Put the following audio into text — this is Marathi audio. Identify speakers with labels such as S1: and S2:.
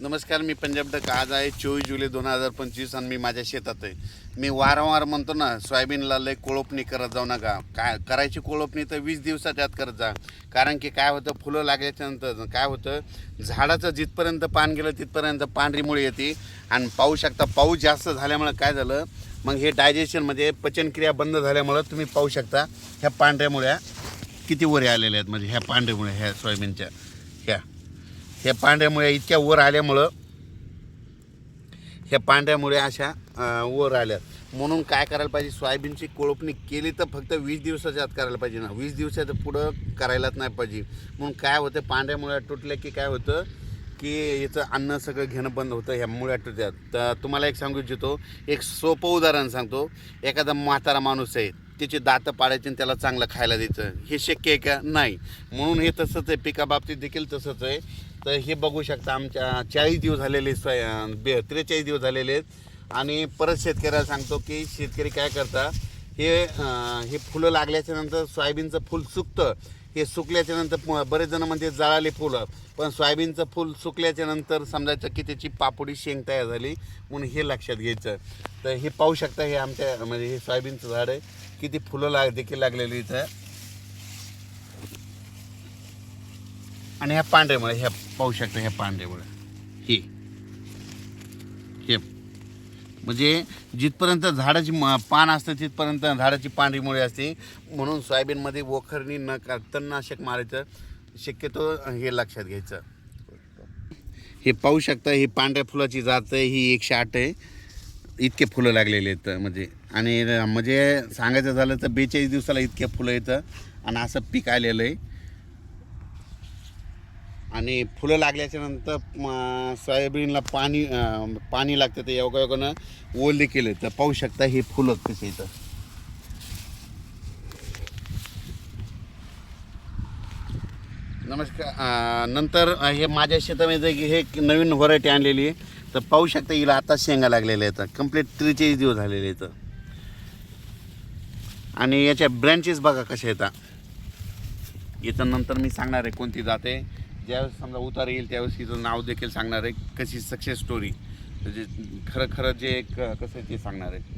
S1: नमस्कार मी पंजाब डक. आज आहे चोवीस जुलै दोन हजार पंचवीस आणि मी माझ्या शेतात आहे. मी वारंवार म्हणतो ना सोयाबीनला लय कोळपणी करत जाऊ नका. काय करायची कोळपणी तर वीस दिवसाच्या आत करत जा. कारण की काय होतं फुलं लागल्याच्या नंतर काय होतं झाडाचं जिथपर्यंत पान गेलं तिथपर्यंत पांढरी मुळी येते. आणि पाहू शकता पाऊस जास्त झाल्यामुळं काय झालं मग हे डायजेशनमध्ये पचनक्रिया बंद झाल्यामुळं तुम्ही पाहू शकता ह्या पांढऱ्या मुळ्या किती वरे आलेल्या आहेत म्हणजे ह्या पांढऱ्या मुळ्या ह्या सोयाबीनच्या. ह्या पांढऱ्यामुळे इतक्या वर आल्यामुळं ह्या पांढऱ्यामुळे अशा वर आल्या म्हणून काय करायला पाहिजे? सोयाबीनची कोळपणी केली तर फक्त वीस दिवसाच्या आत करायला पाहिजे ना. वीस दिवसाच्या पुढं करायलाच नाही पाहिजे. म्हणून काय होतं? पांढऱ्यामुळे तुटल्या की काय होतं? की याचं अन्न सगळं घेणं बंद होतं ह्या मुळ्या तुटत्यात तर तुम्हाला एक सांगू इच्छितो. एक सोपं उदाहरण सांगतो. एखादा म्हातारा माणूस आहे त्याचे दातं पाडायची आणि त्याला चांगलं खायला द्यायचं. हे शक्य आहे का? नाही. म्हणून हे तसंच आहे. पिकाबाबतीत देखील तसंच आहे. तर हे बघू शकता आमच्या चाळीस दिवस झालेले सोय बे त्रेचाळीस दिवस झालेले आहेत. आणि परत शेतकऱ्याला सांगतो की शेतकरी काय करता हे हे फुलं लागल्याच्या नंतर सोयाबीनचं फुल सुकतं. हे सुकल्याच्या नंतर बरेच जण म्हणजे जळाले फुलं. पण सोयाबीनचं फुल सुकल्याच्या नंतर समजायचं की त्याची पापडी शेंग तयार झाली म्हणून हे लक्षात घ्यायचं. तर हे पाहू शकता हे आमच्या म्हणजे हे सोयाबीनचं झाड आहे. किती फुलं लाग देखील लागलेली इथं. आणि ह्या पांढऱ्यामुळे ह्या पाहू शकता ह्या पांढऱ्यामुळे. हे. हे. म्हणजे जिथपर्यंत झाडाची म- पान असतं तिथपर्यंत झाडाची पांढरी मुळे असते. म्हणून सोयाबीनमध्ये वखरणी न का तणनाशक मारायचं शक्यतो हे लक्षात घ्यायचं. हे पाहू शकता ही पांढऱ्या फुलाची जात आहे ही एकशे आठ आहे. इतके फुलं लागलेले आहेत म्हणजे. आणि म्हणजे सांगायचं झालं तर बेचाळीस दिवसाला इतके फुलं येतं. आणि असं पीक आलेलं आहे. आणि फुलं लागल्याच्या नंतर म, सोयाबीनला पाणी पाणी लागतं ते योगायोगानं ओल देखील आहे तर पाहू शकता हे फुलं कसे इथं नमस्कार नंतर हे माझ्या शेतामध्ये की हे एक नवीन व्हरायटी आणलेली आहे. तर पाहू शकता हिला आता शेंगा लागलेल्या आहेत. कंप्लीट त्रेचाळीस दिवस झालेले आहेत. आणि याच्या ब्रँचेस बघा कशा येतात इथं नंतर मी सांगणार आहे कोणती जाते ज्यावेळेस समजा उतार येईल त्यावेळेस तिचं नाव देखील सांगणार आहे. कशी सक्सेस स्टोरी म्हणजे खरं खरं जे एक कसं आहे ते सांगणार आहे.